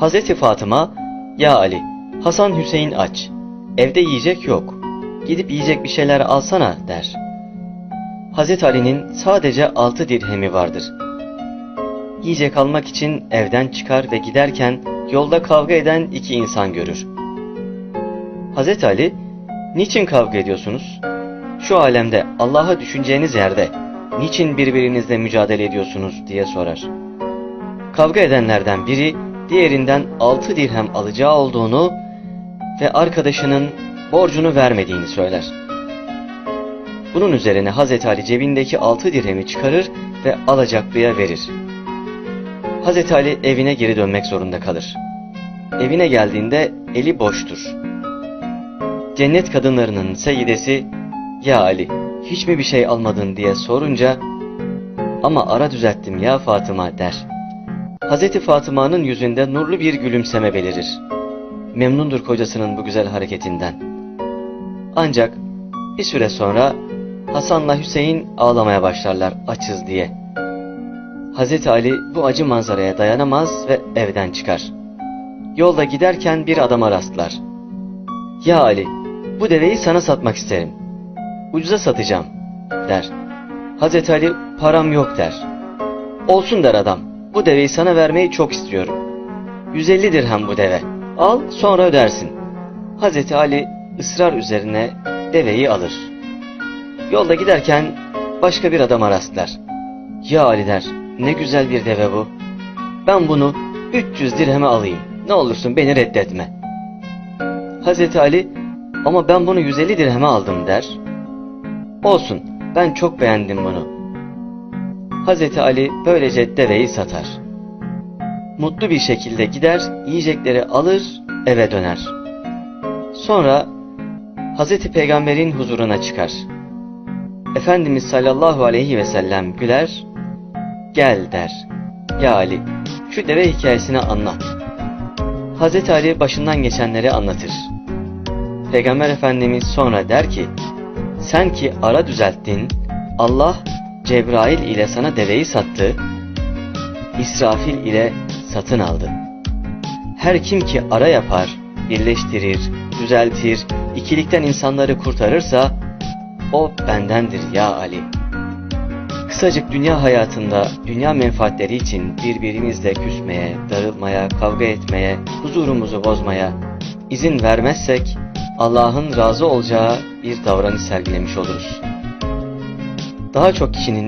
Hazreti Fatıma, ya Ali, Hasan Hüseyin aç. Evde yiyecek yok. Gidip yiyecek bir şeyler alsana der. Hazreti Ali'nin sadece altı dirhemi vardır. Yiyecek almak için evden çıkar ve giderken yolda kavga eden iki insan görür. Hazreti Ali, niçin kavga ediyorsunuz? Şu alemde Allah'a düşüneceğiniz yerde niçin birbirinizle mücadele ediyorsunuz diye sorar. Kavga edenlerden biri diğerinden altı dirhem alacağı olduğunu ve arkadaşının borcunu vermediğini söyler. Bunun üzerine Hazreti Ali cebindeki altı dirhemi çıkarır ve alacaklıya verir. Hazreti Ali evine geri dönmek zorunda kalır. Evine geldiğinde eli boştur. Cennet kadınlarının seyidesi, ya Ali hiç mi bir şey almadın diye sorunca, ama ara düzelttim ya Fatıma der. Hazreti Fatıma'nın yüzünde nurlu bir gülümseme belirir. Memnundur kocasının bu güzel hareketinden. Ancak bir süre sonra Hasan'la Hüseyin ağlamaya başlarlar açız diye. Hazreti Ali bu acı manzaraya dayanamaz ve evden çıkar. Yolda giderken bir adama rastlar. Ya Ali, bu deveyi sana satmak isterim. Ucuza satacağım, der. Hazreti Ali, param yok der. Olsun der adam, bu deveyi sana vermeyi çok istiyorum. 150 dirhem bu deve. Al, sonra ödersin. Hazreti Ali ısrar üzerine deveyi alır. Yolda giderken başka bir adama rastlar. Ya Ali der, ne güzel bir deve bu. Ben bunu 300 dirheme alayım. Ne olursun beni reddetme. Hazreti Ali, ama ben bunu 150 dirheme aldım der. Olsun, ben çok beğendim bunu. Hazreti Ali böylece deveyi satar. Mutlu bir şekilde gider, yiyecekleri alır, eve döner. Sonra Hazreti Peygamber'in huzuruna çıkar. Efendimiz sallallahu aleyhi ve sellem güler, gel der. Ya Ali, şu deve hikayesini anlat. Hazreti Ali başından geçenleri anlatır. Peygamber Efendimiz sonra der ki, sen ki ara düzelttin, Allah Cebrail ile sana deveyi sattı, İsrafil ile satın aldı. Her kim ki ara yapar, birleştirir, düzeltir, ikilikten insanları kurtarırsa, o bendendir ya Ali. Kısacık dünya hayatında dünya menfaatleri için birbirimizle küsmeye, darılmaya, kavga etmeye, huzurumuzu bozmaya izin vermezsek Allah'ın razı olacağı bir davranış sergilemiş oluruz. Daha çok kişinin